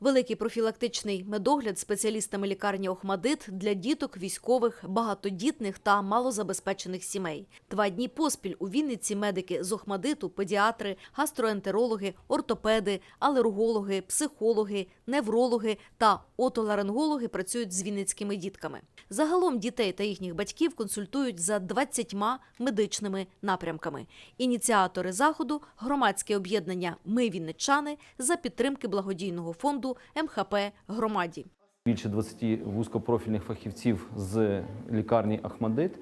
Великий профілактичний медогляд спеціалістами лікарні Охмадит для діток військових, багатодітних та малозабезпечених сімей. Два дні поспіль у Вінниці медики з Охмадиту, педіатри, гастроентерологи, ортопеди, алергологи, психологи, неврологи та отоларингологи працюють з вінницькими дітками. Загалом дітей та їхніх батьків консультують за 20 медичними напрямками. Ініціатори заходу громадське об'єднання Ми Вінничани за підтримки благодійного фонду МХП громаді. більше 20 вузькопрофільних фахівців з лікарні Ахмадит,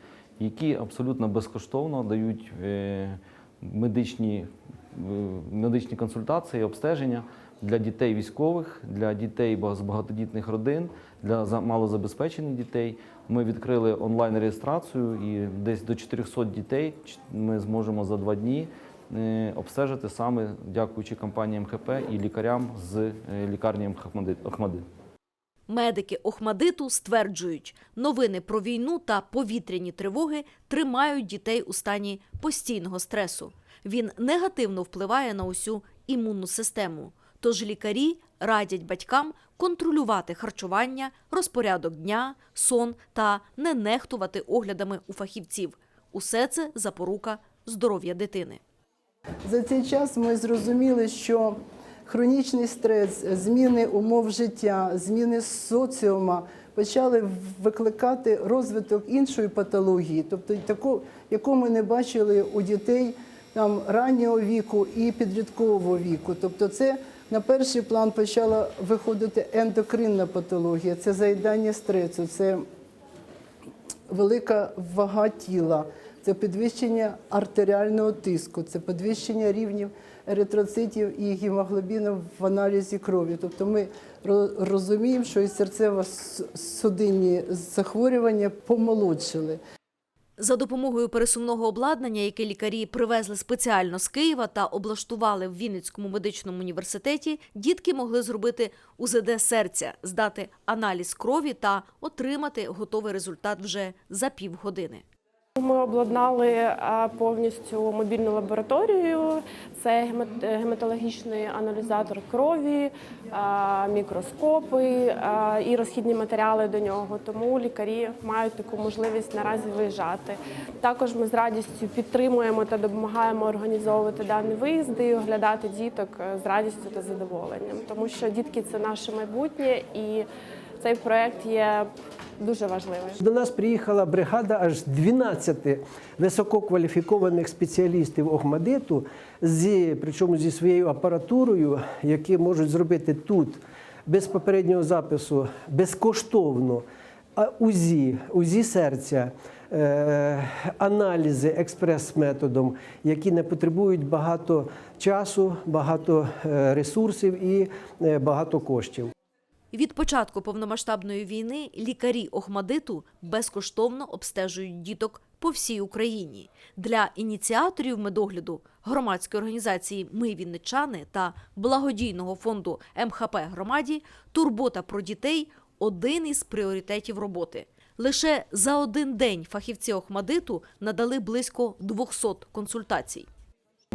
які абсолютно безкоштовно дають е, медичні, е, медичні консультації, обстеження для дітей військових, для дітей з багатодітних родин, для за- малозабезпечених дітей. Ми відкрили онлайн-реєстрацію і десь до 400 дітей ми зможемо за два дні обстежити саме дякуючи компанії МХП і лікарям з е, лікарні. Ахмадит. Медики Охмадиту стверджують, новини про війну та повітряні тривоги тримають дітей у стані постійного стресу. Він негативно впливає на усю імунну систему. Тож лікарі радять батькам контролювати харчування, розпорядок дня, сон та не нехтувати оглядами у фахівців. Усе це запорука здоров'я дитини. За цей час ми зрозуміли, що хронічний стрес, зміни умов життя, зміни соціума почали викликати розвиток іншої патології, тобто таку, яку ми не бачили у дітей там раннього віку і підліткового віку. Тобто, це на перший план почала виходити ендокринна патологія, це заїдання стресу, це велика вага тіла, це підвищення артеріального тиску, це підвищення рівнів еритроцитів і гемоглобіну в аналізі крові. Тобто ми розуміємо, що і серцево-судинні захворювання помолодшили. За допомогою пересувного обладнання, яке лікарі привезли спеціально з Києва та облаштували в Вінницькому медичному університеті, дітки могли зробити УЗД серця, здати аналіз крові та отримати готовий результат вже за півгодини. Ми обладнали повністю мобільну лабораторію. Це гемат- гематологічний аналізатор крові, мікроскопи і розхідні матеріали до нього. Тому лікарі мають таку можливість наразі виїжджати. Також ми з радістю підтримуємо та допомагаємо організовувати дані виїзди і оглядати діток е, з радістю та задоволенням, тому що дітки це наше майбутнє, і цей проект є дуже важливий. До нас приїхала бригада аж 12 висококваліфікованих спеціалістів Охмадиту, зі, причому зі своєю апаратурою, які можуть зробити тут без попереднього запису безкоштовно а, УЗІ, УЗІ серця, е, аналізи експрес-методом, які не потребують багато часу, багато е, ресурсів і е, багато коштів. Від початку повномасштабної війни лікарі Охмадиту безкоштовно обстежують діток по всій Україні. Для ініціаторів медогляду громадської організації Ми Вінничани та благодійного фонду МХП громаді турбота про дітей один із пріоритетів роботи. Лише за один день фахівці Охмадиту надали близько 200 консультацій.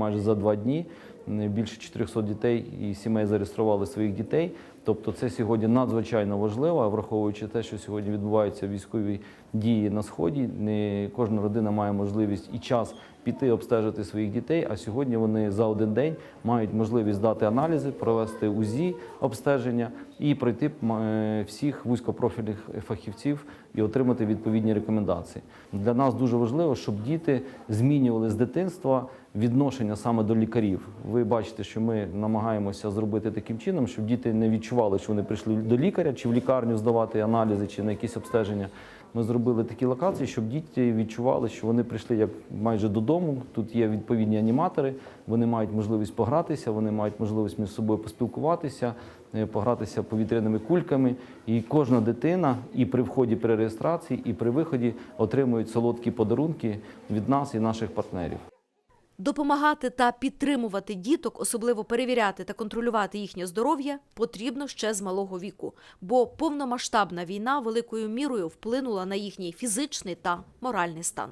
Майже за два дні більше 400 дітей і сімей зареєстрували своїх дітей. Тобто це сьогодні надзвичайно важливо, враховуючи те, що сьогодні відбуваються військові дії на сході. Не кожна родина має можливість і час піти обстежити своїх дітей. А сьогодні вони за один день мають можливість здати аналізи, провести УЗІ обстеження і пройти е, всіх вузькопрофільних фахівців і отримати відповідні рекомендації. Для нас дуже важливо, щоб діти змінювали з дитинства відношення саме до лікарів. Ви бачите, що ми намагаємося зробити таким чином, щоб діти не відчували, що вони прийшли до лікаря чи в лікарню здавати аналізи чи на якісь обстеження. Ми зробили такі локації, щоб діти відчували, що вони прийшли як майже додому. Тут є відповідні аніматори, вони мають можливість погратися, вони мають можливість між собою поспілкуватися, е, погратися повітряними кульками. І кожна дитина і при вході при реєстрації, і при виході отримують солодкі подарунки від нас і наших партнерів. Допомагати та підтримувати діток, особливо перевіряти та контролювати їхнє здоров'я, потрібно ще з малого віку, бо повномасштабна війна великою мірою вплинула на їхній фізичний та моральний стан.